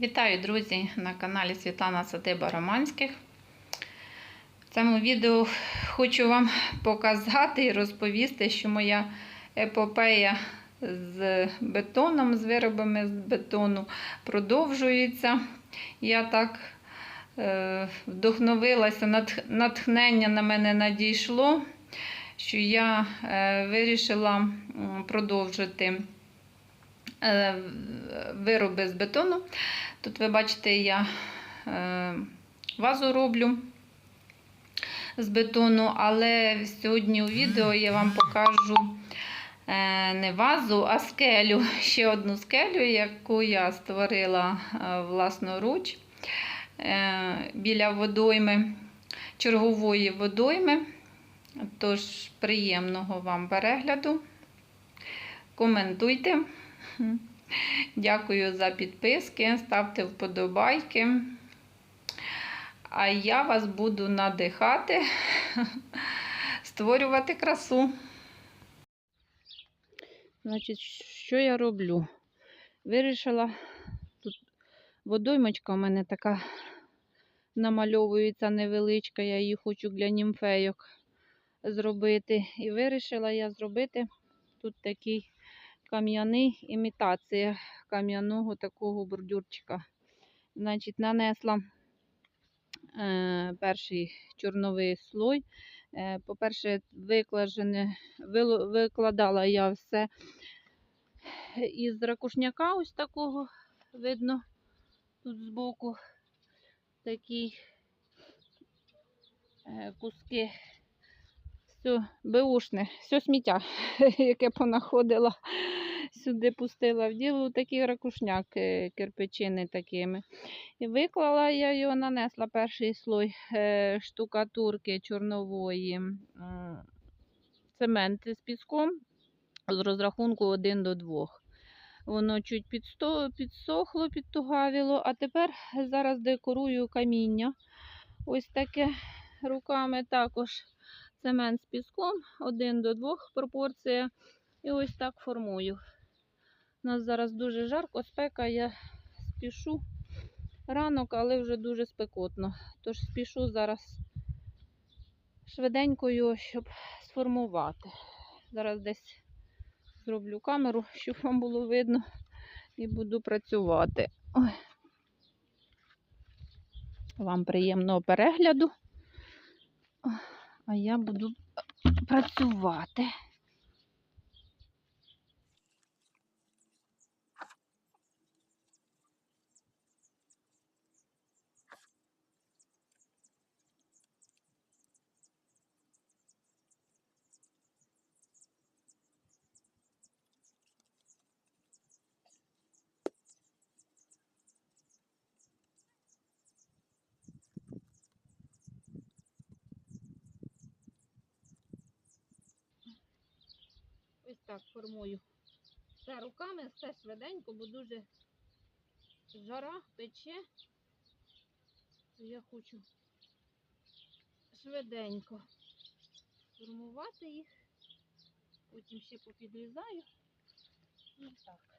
Вітаю, друзі, на каналі Світлана Садиба Романських. В цьому відео хочу вам показати і розповісти, що моя епопея з бетоном, з виробами з бетону продовжується. Я так е, вдохновилася, натх- натхнення на мене надійшло, що я е, вирішила продовжити вироби з бетону. Тут ви бачите, я е, вазу роблю з бетону, але сьогодні у відео я вам покажу е, не вазу, а скелю. Ще одну скелю, яку я створила е, власноруч е, біля водойми, чергової водойми. Тож, приємного вам перегляду. Коментуйте. Дякую за підписки, ставте вподобайки. А я вас буду надихати, створювати красу. Значить, що я роблю? Вирішила, тут водоймочка у мене така намальовується невеличка, я її хочу для німфейок зробити. І вирішила я зробити тут такий кам'яний імітація кам'яного такого бордюрчика. Значить, нанесла е, перший чорновий слой. Е, по-перше, викладала я все із ракушняка, ось такого видно тут збоку такі е, куски. Все беушне, все сміття, яке понаходила, сюди пустила в діло такий ракушняк е, кирпичини такими. І виклала я його, нанесла перший слой е, штукатурки чорнової, цемент з піском з розрахунку 1 до 2. Воно чуть підсохло, підтугавіло, а тепер зараз декорую каміння. Ось таке руками також цемент з піском 1 до 2 пропорція. І ось так формую. У нас зараз дуже жарко, спека, я спішу ранок, але вже дуже спекотно. Тож спішу зараз швиденько його, щоб сформувати. Зараз десь зроблю камеру, щоб вам було видно, і буду працювати. Ой. Вам приємного перегляду. А я буду працювати. Ось так формую. Все руками, все швиденько, бо дуже жара пече. Я хочу швиденько формувати їх. Потім ще попідрізаю. І так.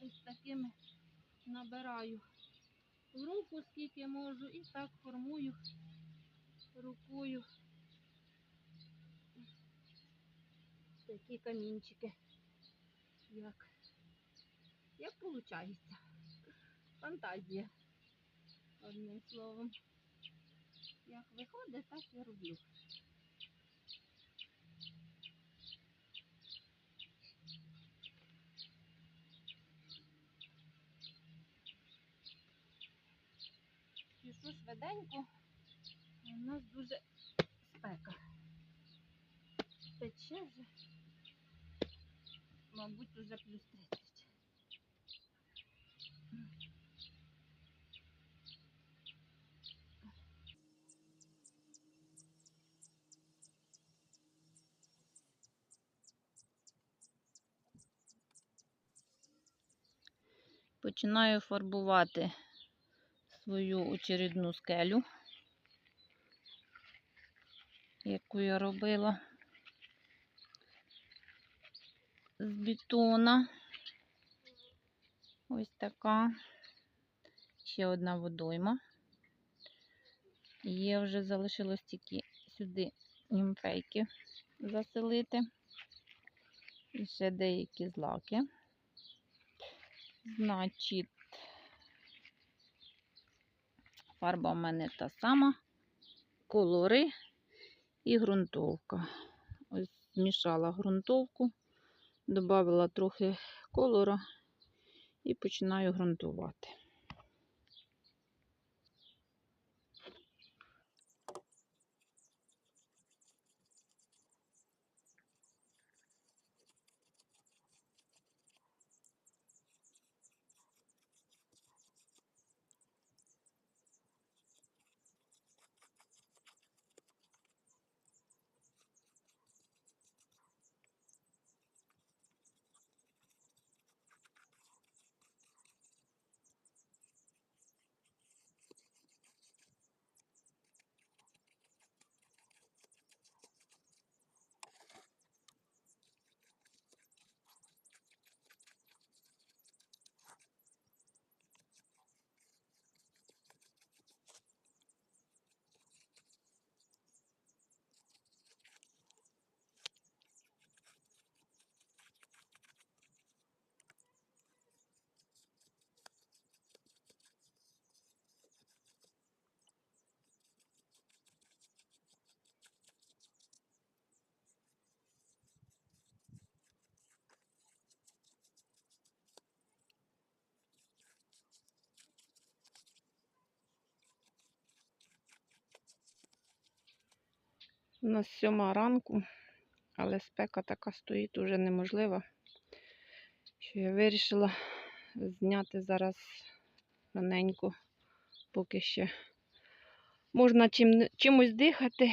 Ось такими набираю в руку, скільки можу, і так формую рукою такі камінчики. Як, як виходить? Фантазія. Одним словом. Як виходить, так і роблю. Пішу швиденько, у нас дуже спека. Пече вже, мабуть, уже плюс 30. Починаю фарбувати свою очередну скелю, яку я робила з бетона. Ось така. Ще одна водойма. Є вже залишилось тільки сюди німфейки заселити. І ще деякі злаки. Значить, фарба в мене та сама, кольори і ґрунтовка. Ось змішала ґрунтовку, додала трохи колора і починаю ґрунтувати. У нас сьома ранку, але спека така стоїть уже неможлива, що я вирішила зняти зараз раненько, поки ще можна чим, чимось дихати.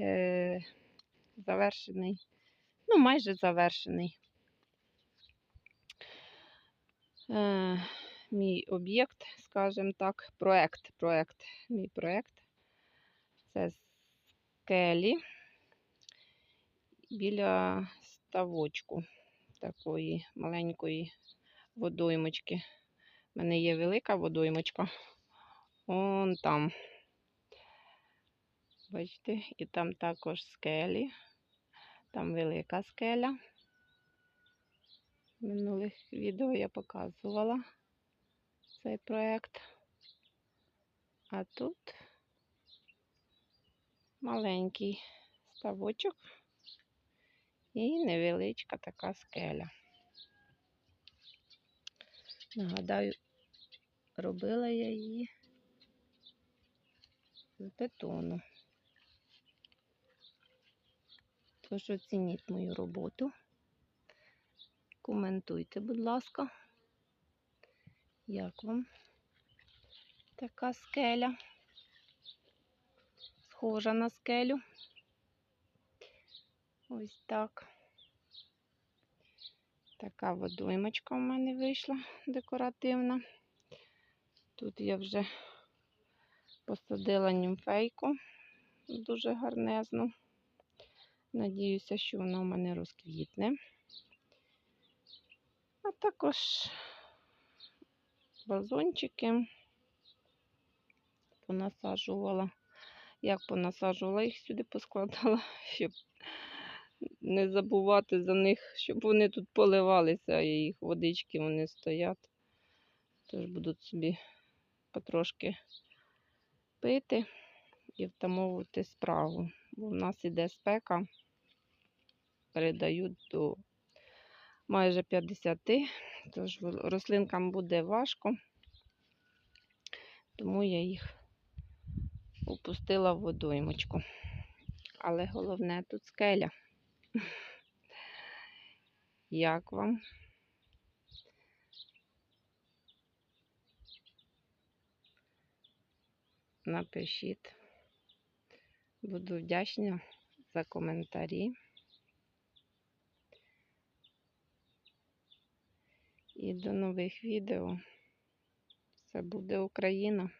Е, завершений, ну майже завершений. Е, мій об'єкт, скажімо так, проект, проект, мій проект. Це скелі біля ставочку такої маленької водоймочки. У мене є велика водоймочка. Вон там. Бачите, і там також скелі. Там велика скеля. В минулих відео я показувала цей проект. А тут маленький ставочок і невеличка така скеля. Нагадаю, робила я її з бетону. Тож оцініть мою роботу. Коментуйте, будь ласка, як вам така скеля, схожа на скелю. Ось так. Така водоймочка в мене вийшла декоративна. Тут я вже посадила німфейку дуже гарнезну. Надіюся, що вона в мене розквітне. А також вазончики. Понасаджувала. Як понасаджувала їх сюди поскладала, щоб не забувати за них, щоб вони тут поливалися, і їх водички вони стоять. Тож будуть собі потрошки пити і втамовувати справу. Бо в нас іде спека, передають до майже 50, тож рослинкам буде важко, тому я їх опустила в водоймочку. Але головне тут скеля. Як вам? Напишіть. Буду вдячна за коментарі. І до нових відео. Це буде Україна.